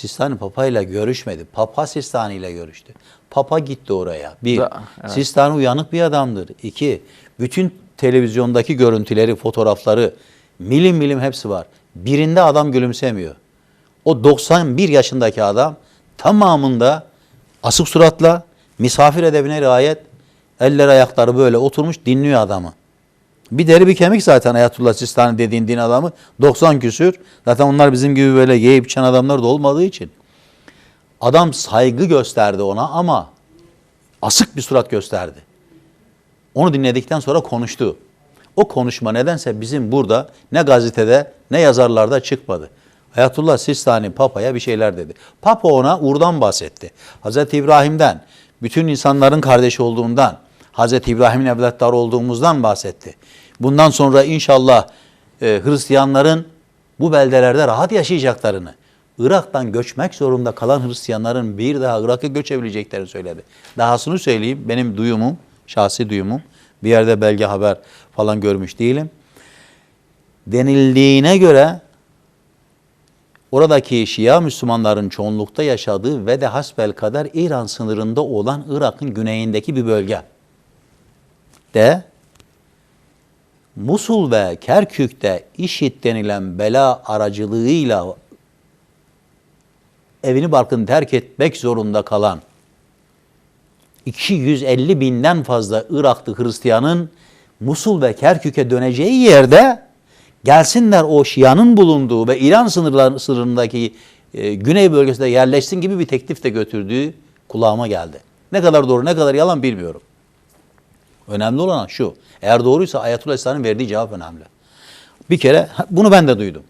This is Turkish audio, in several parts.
Sistani Papa ile görüşmedi. Papa Sistani ile görüştü. Papa gitti oraya. Bir, Da- evet. Sistani uyanık bir adamdır. İki, bütün televizyondaki görüntüleri, fotoğrafları, milim milim hepsi var. Birinde adam gülümsemiyor. O 91 yaşındaki adam tamamında asık suratla, misafir edebine riayet, eller ayakları böyle oturmuş dinliyor adamı. Bir deri bir kemik zaten Ayatullah Sistani dediğin din adamı. 90 küsür. Zaten onlar bizim gibi böyle yiyip içen adamlar da olmadığı için. Adam saygı gösterdi ona ama asık bir surat gösterdi. Onu dinledikten sonra konuştu. O konuşma nedense bizim burada ne gazetede ne yazarlarda çıkmadı. Ayatullah Sistani Papa'ya bir şeyler dedi. Papa ona Ur'dan bahsetti. Hazreti İbrahim'den, bütün insanların kardeşi olduğundan, Hazreti İbrahim'in evlatları olduğumuzdan bahsetti. Bundan sonra inşallah e, Hristiyanların bu beldelerde rahat yaşayacaklarını, Irak'tan göçmek zorunda kalan Hristiyanların bir daha Irak'a göçebileceklerini söyledi. Dahasını söyleyeyim, benim duyumum, şahsi duyumum, bir yerde belge haber falan görmüş değilim. Denildiğine göre oradaki Şia Müslümanların çoğunlukta yaşadığı ve de hasbel kadar İran sınırında olan Irak'ın güneyindeki bir bölge. De Musul ve Kerkük'te IŞİD denilen bela aracılığıyla evini barkını terk etmek zorunda kalan 250 binden fazla Iraklı Hristiyanın Musul ve Kerkük'e döneceği yerde gelsinler o Şia'nın bulunduğu ve İran sınırındaki e, güney bölgesinde yerleşsin gibi bir teklif de götürdüğü kulağıma geldi. Ne kadar doğru ne kadar yalan bilmiyorum. Önemli olan şu. Eğer doğruysa Ayetullah İslam'ın verdiği cevap önemli. Bir kere bunu ben de duydum.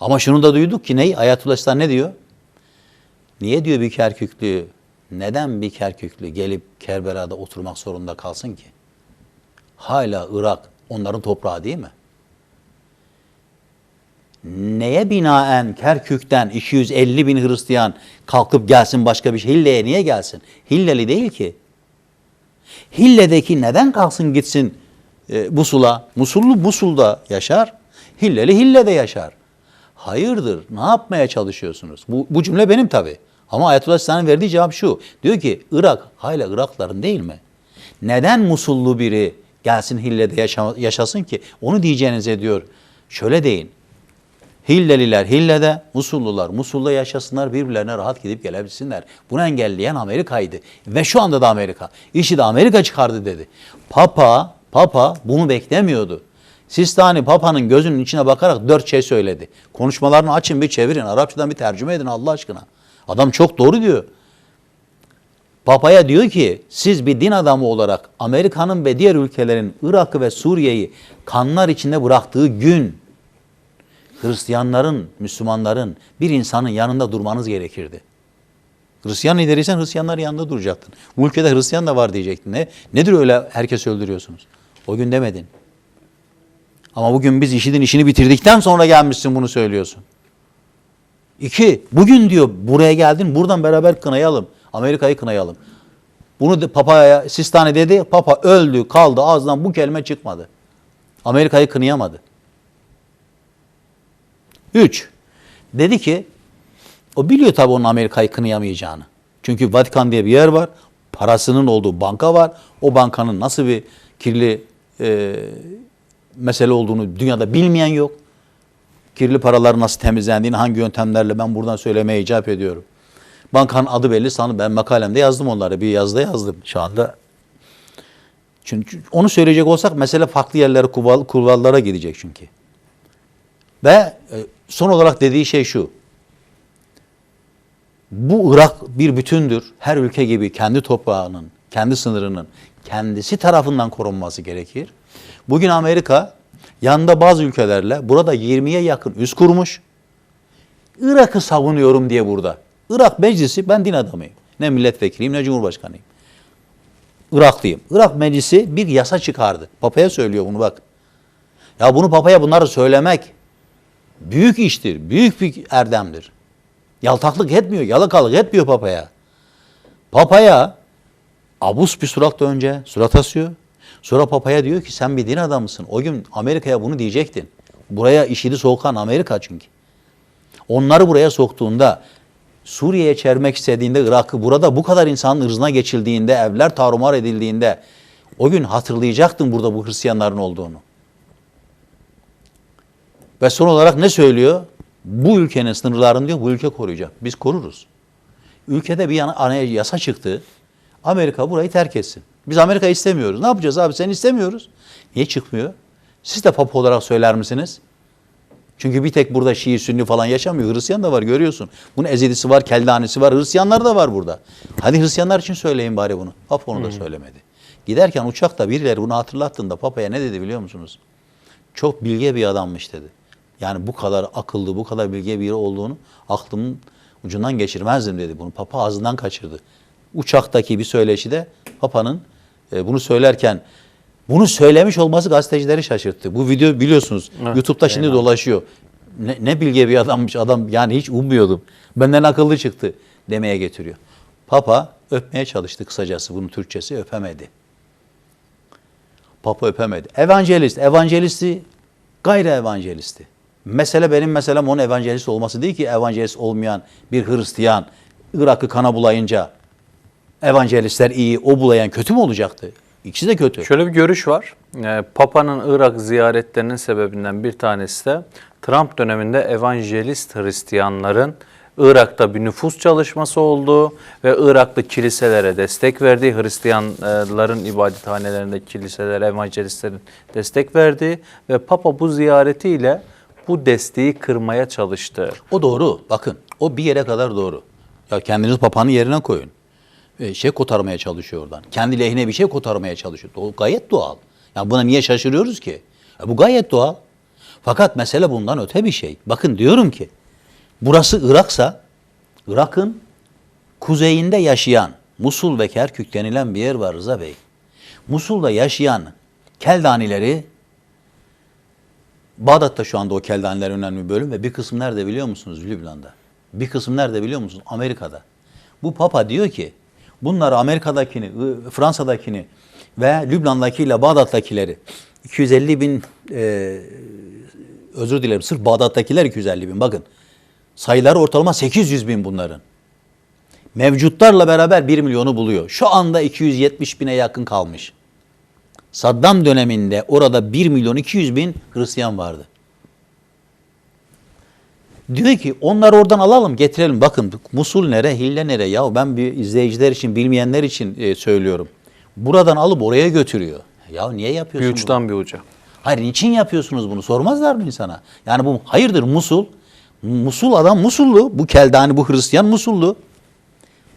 Ama şunu da duyduk ki neyi? Ayetullah İslam ne diyor? Niye diyor bir Kerküklü, neden bir Kerküklü gelip Kerbela'da oturmak zorunda kalsın ki? Hala Irak onların toprağı değil mi? Neye binaen Kerkük'ten 250 bin Hristiyan kalkıp gelsin başka bir şey? Hille'ye niye gelsin? Hilleli değil ki. Hille'deki neden kalksın gitsin e, Musul'a? Musullu Musul'da yaşar, Hilleli Hille'de yaşar. Hayırdır, ne yapmaya çalışıyorsunuz? Bu, bu cümle benim tabi. Ama Ayetullah Sistani'nin verdiği cevap şu. Diyor ki Irak hala Irakların değil mi? Neden Musullu biri gelsin Hille'de yaşa- yaşasın ki? Onu diyeceğinize diyor. Şöyle deyin. Hilleliler Hille'de, Musullular Musul'da yaşasınlar, birbirlerine rahat gidip gelebilsinler. Bunu engelleyen Amerika'ydı. Ve şu anda da Amerika. İşi de Amerika çıkardı dedi. Papa, Papa bunu beklemiyordu. Sistani Papa'nın gözünün içine bakarak dört şey söyledi. Konuşmalarını açın bir çevirin. Arapçadan bir tercüme edin Allah aşkına. Adam çok doğru diyor. Papa'ya diyor ki siz bir din adamı olarak Amerika'nın ve diğer ülkelerin Irak'ı ve Suriye'yi kanlar içinde bıraktığı gün Hristiyanların, Müslümanların bir insanın yanında durmanız gerekirdi. Hristiyan lideriysen Hristiyanların yanında duracaktın. Bu ülkede Hristiyan da var diyecektin. Ne? Nedir öyle herkes öldürüyorsunuz? O gün demedin. Ama bugün biz işidin işini bitirdikten sonra gelmişsin bunu söylüyorsun. İki, bugün diyor buraya geldin buradan beraber kınayalım. Amerika'yı kınayalım. Bunu de, Papa'ya Sistani dedi. Papa öldü kaldı ağzından bu kelime çıkmadı. Amerika'yı kınayamadı. Üç, dedi ki o biliyor tabii onun Amerika'yı kınayamayacağını. Çünkü Vatikan diye bir yer var. Parasının olduğu banka var. O bankanın nasıl bir kirli e, mesele olduğunu dünyada bilmeyen yok. Kirli paralar nasıl temizlendiğini, hangi yöntemlerle ben buradan söylemeye icap ediyorum. Bankanın adı belli sanırım. Ben makalemde yazdım onları. Bir yazıda yazdım. Şu anda çünkü onu söyleyecek olsak mesele farklı yerlere, kuval, kurallara gidecek çünkü. Ve e, son olarak dediği şey şu. Bu Irak bir bütündür. Her ülke gibi kendi toprağının, kendi sınırının kendisi tarafından korunması gerekir. Bugün Amerika yanında bazı ülkelerle burada 20'ye yakın üs kurmuş. Irak'ı savunuyorum diye burada. Irak meclisi ben din adamıyım. Ne milletvekiliyim ne cumhurbaşkanıyım. Iraklıyım. Irak meclisi bir yasa çıkardı. Papaya söylüyor bunu bak. Ya bunu papaya bunları söylemek büyük iştir. Büyük bir erdemdir. Yaltaklık etmiyor, yalakalık etmiyor papaya. Papaya abus bir suratla önce surat asıyor. Sonra papaya diyor ki sen bir din adamısın. O gün Amerika'ya bunu diyecektin. Buraya işidi sokan Amerika çünkü. Onları buraya soktuğunda Suriye'ye çevirmek istediğinde Irak'ı burada bu kadar insanın ırzına geçildiğinde, evler tarumar edildiğinde o gün hatırlayacaktın burada bu Hristiyanların olduğunu. Ve son olarak ne söylüyor? Bu ülkenin sınırlarını diyor bu ülke koruyacak. Biz koruruz. Ülkede bir yana, ana yasa çıktı. Amerika burayı terk etsin. Biz Amerika istemiyoruz. Ne yapacağız abi? Sen istemiyoruz. Niye çıkmıyor? Siz de papa olarak söyler misiniz? Çünkü bir tek burada Şii, Sünni falan yaşamıyor. Hristiyan da var görüyorsun. Bunun Ezidisi var, Keldanisi var. Hristiyanlar da var burada. Hadi Hristiyanlar için söyleyin bari bunu. Papa onu da söylemedi. Giderken uçakta birileri bunu hatırlattığında Papa'ya ne dedi biliyor musunuz? Çok bilge bir adammış dedi. Yani bu kadar akıllı, bu kadar bilge biri olduğunu aklımın ucundan geçirmezdim dedi. Bunu Papa ağzından kaçırdı. Uçaktaki bir söyleşi de Papa'nın e, bunu söylerken bunu söylemiş olması gazetecileri şaşırttı. Bu video biliyorsunuz Evet, YouTube'da şimdi eyvallah. dolaşıyor. Ne, ne bilge bir adammış adam yani hiç ummuyordum. Benden akıllı çıktı demeye getiriyor. Papa öpmeye çalıştı kısacası bunun Türkçesi öpemedi. Papa öpemedi. Evangelist, evangelisti gayri evangelisti. Mesele benim meselem onun evangelist olması değil ki evangelist olmayan bir Hristiyan Irak'ı kana bulayınca evangelistler iyi, o bulayan kötü mü olacaktı? İkisi de kötü. Şöyle bir görüş var. Ee, Papa'nın Irak ziyaretlerinin sebebinden bir tanesi de Trump döneminde evangelist Hristiyanların Irak'ta bir nüfus çalışması olduğu ve Irak'ta kiliselere destek verdiği, Hristiyanların ibadethanelerinde kiliselere, evangelistlerin destek verdiği ve Papa bu ziyaretiyle bu desteği kırmaya çalıştı. O doğru. Bakın o bir yere kadar doğru. Ya kendiniz papanın yerine koyun. E, şey kotarmaya çalışıyor oradan. Kendi lehine bir şey kotarmaya çalışıyor. O gayet doğal. Ya buna niye şaşırıyoruz ki? Ya bu gayet doğal. Fakat mesele bundan öte bir şey. Bakın diyorum ki burası Irak'sa Irak'ın kuzeyinde yaşayan Musul ve Kerkük denilen bir yer var Rıza Bey. Musul'da yaşayan Keldanileri Bağdat'ta şu anda o Keldaniler önemli bir bölüm ve bir kısım nerede biliyor musunuz? Lübnan'da. Bir kısım nerede biliyor musunuz? Amerika'da. Bu Papa diyor ki bunları Amerika'dakini, Fransa'dakini ve Lübnan'dakiyle Bağdat'takileri 250 bin e, özür dilerim sırf Bağdat'takiler 250 bin bakın. Sayıları ortalama 800 bin bunların. Mevcutlarla beraber 1 milyonu buluyor. Şu anda 270 bine yakın kalmış. Saddam döneminde orada 1 milyon 200 bin Hristiyan vardı. Diyor ki onları oradan alalım getirelim. Bakın Musul nere, Hille nere? Ya ben bir izleyiciler için, bilmeyenler için e, söylüyorum. Buradan alıp oraya götürüyor. Ya niye Bir yapıyorsun bunu? uçtan bir uca. Hayır niçin yapıyorsunuz bunu? Sormazlar mı insana? Yani bu hayırdır Musul? Musul adam Musullu. Bu Keldani bu Hristiyan Musullu.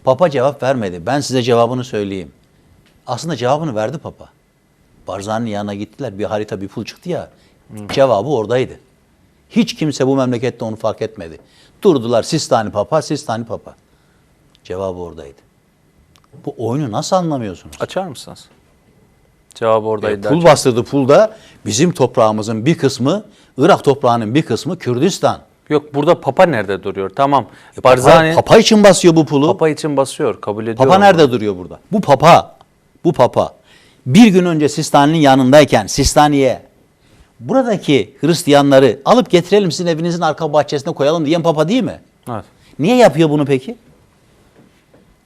Papa cevap vermedi. Ben size cevabını söyleyeyim. Aslında cevabını verdi Papa. Barzani'nin yanına gittiler. Bir harita bir pul çıktı ya. Cevabı oradaydı. Hiç kimse bu memlekette onu fark etmedi. Durdular Sistani Papa, Sistani Papa. Cevabı oradaydı. Bu oyunu nasıl anlamıyorsunuz? Açar mısınız? Cevabı oradaydı. E, pul bastırdı pulda bizim toprağımızın bir kısmı, Irak toprağının bir kısmı Kürdistan. Yok burada Papa nerede duruyor? Tamam. E, papa, Barzani papa için basıyor bu pulu. Papa Papa, için basıyor. Kabul ediyorum. nerede duruyor burada? Bu papa. Bu papa. Bir gün önce Sistani'nin yanındayken Sistani'ye buradaki Hristiyanları alıp getirelim sizin evinizin arka bahçesine koyalım diyen papa değil mi? Evet. Niye yapıyor bunu peki?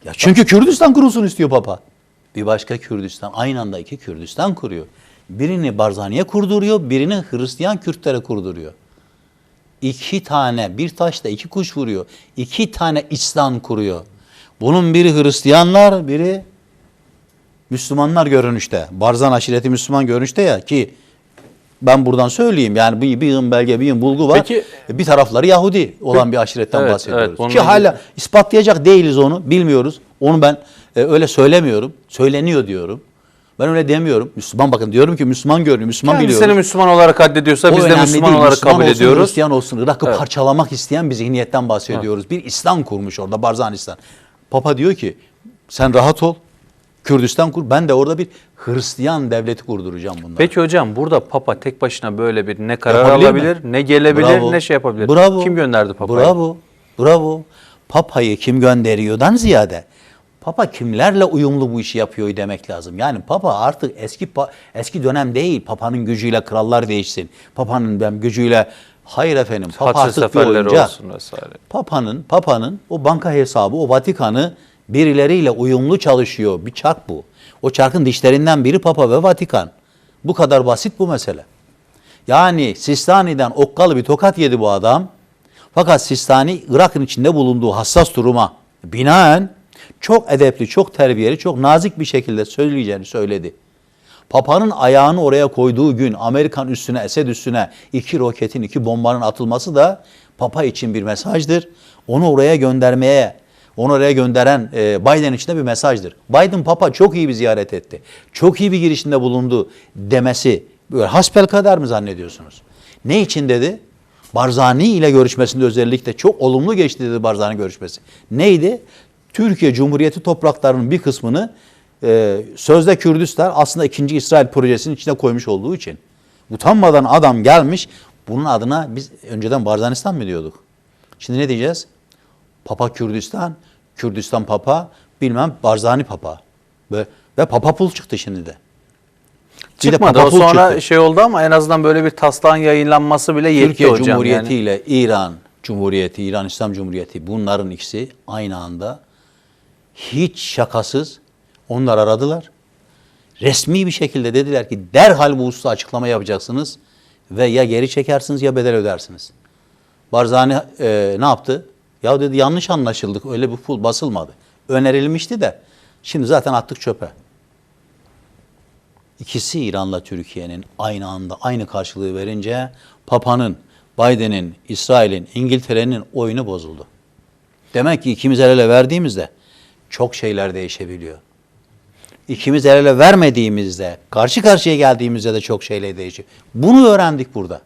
Ya çünkü Kürdistan kurulsun istiyor Papa. Bir başka Kürdistan, aynı anda iki Kürdistan kuruyor. Birini Barzani'ye kurduruyor, birini Hristiyan Kürtlere kurduruyor. İki tane, bir taşla iki kuş vuruyor. İki tane İslam kuruyor. Bunun biri Hristiyanlar, biri Müslümanlar görünüşte. Barzan aşireti Müslüman görünüşte ya ki ben buradan söyleyeyim yani bir, bir yığın belge bir yığın bulgu var. Peki- bir tarafları Yahudi olan bir aşiretten Evet, bahsediyoruz. evet, ki hala ispatlayacak değiliz onu bilmiyoruz. Onu ben e, öyle söylemiyorum. Söyleniyor diyorum. Ben öyle demiyorum. Müslüman bakın diyorum ki Müslüman görünüyor. Müslüman Kendisini biliyoruz. Müslüman olarak addediyorsa O biz de Müslüman değil. olarak Müslüman kabul olsun, ediyoruz. Hristiyan olsun. Irak'ı Evet. parçalamak isteyen bir zihniyetten bahsediyoruz. Bir İslam kurmuş orada Barzanistan. Papa diyor ki sen rahat ol. Kürdistan kur. Ben de orada bir Hristiyan devleti kurduracağım bunları. Peki hocam burada Papa tek başına böyle bir ne karar Yapabilir mi? alabilir, ne gelebilir, Bravo. ne şey yapabilir. Bravo. Kim gönderdi Papa'yı? Bravo. Bravo. Papa'yı kim gönderiyordan ziyade Papa kimlerle uyumlu bu işi yapıyor demek lazım. Yani Papa artık eski eski dönem değil. Papa'nın gücüyle krallar değişsin. Papa'nın ben gücüyle Hayır efendim. Papa Haçlı artık bir oyuncak. olsun vesaire. Papa'nın Papa'nın o banka hesabı, o Vatikan'ı birileriyle uyumlu çalışıyor. Bir çark bu. O çarkın dişlerinden biri Papa ve Vatikan. Bu kadar basit bu mesele. Yani Sistani'den okkalı bir tokat yedi bu adam. Fakat Sistani Irak'ın içinde bulunduğu hassas duruma binaen çok edepli, çok terbiyeli, çok nazik bir şekilde söyleyeceğini söyledi. Papa'nın ayağını oraya koyduğu gün Amerikan üstüne, Esed üstüne iki roketin, iki bombanın atılması da Papa için bir mesajdır. Onu oraya göndermeye, onu oraya gönderen e, Biden için de bir mesajdır. Biden Papa çok iyi bir ziyaret etti. Çok iyi bir girişinde bulundu demesi böyle hasbel kadar mı zannediyorsunuz? Ne için dedi? Barzani ile görüşmesinde özellikle çok olumlu geçti dedi Barzani görüşmesi. Neydi? Türkiye Cumhuriyeti topraklarının bir kısmını e, sözde Kürdistan aslında ikinci İsrail projesinin içine koymuş olduğu için. Utanmadan adam gelmiş bunun adına biz önceden Barzanistan mı diyorduk? Şimdi ne diyeceğiz? Papa Kürdistan, Kürdistan Papa, bilmem Barzani Papa. Ve, ve Papa pul çıktı şimdi de. Çıkmadı. Papa O sonra çıktı. şey oldu ama en azından böyle bir taslağın yayınlanması bile yetki Türkiye hocam. Cumhuriyeti yani. ile İran Cumhuriyeti, İran İslam Cumhuriyeti bunların ikisi aynı anda hiç şakasız onlar aradılar. Resmi bir şekilde dediler ki derhal bu hususta açıklama yapacaksınız ve ya geri çekersiniz ya bedel ödersiniz. Barzani e, ne yaptı? Ya dedi yanlış anlaşıldık öyle bir pul basılmadı. Önerilmişti de şimdi zaten attık çöpe. İkisi İran'la Türkiye'nin aynı anda aynı karşılığı verince Papa'nın, Biden'in, İsrail'in, İngiltere'nin oyunu bozuldu. Demek ki ikimiz el ele verdiğimizde çok şeyler değişebiliyor. İkimiz el ele vermediğimizde, karşı karşıya geldiğimizde de çok şeyler değişiyor. Bunu öğrendik burada.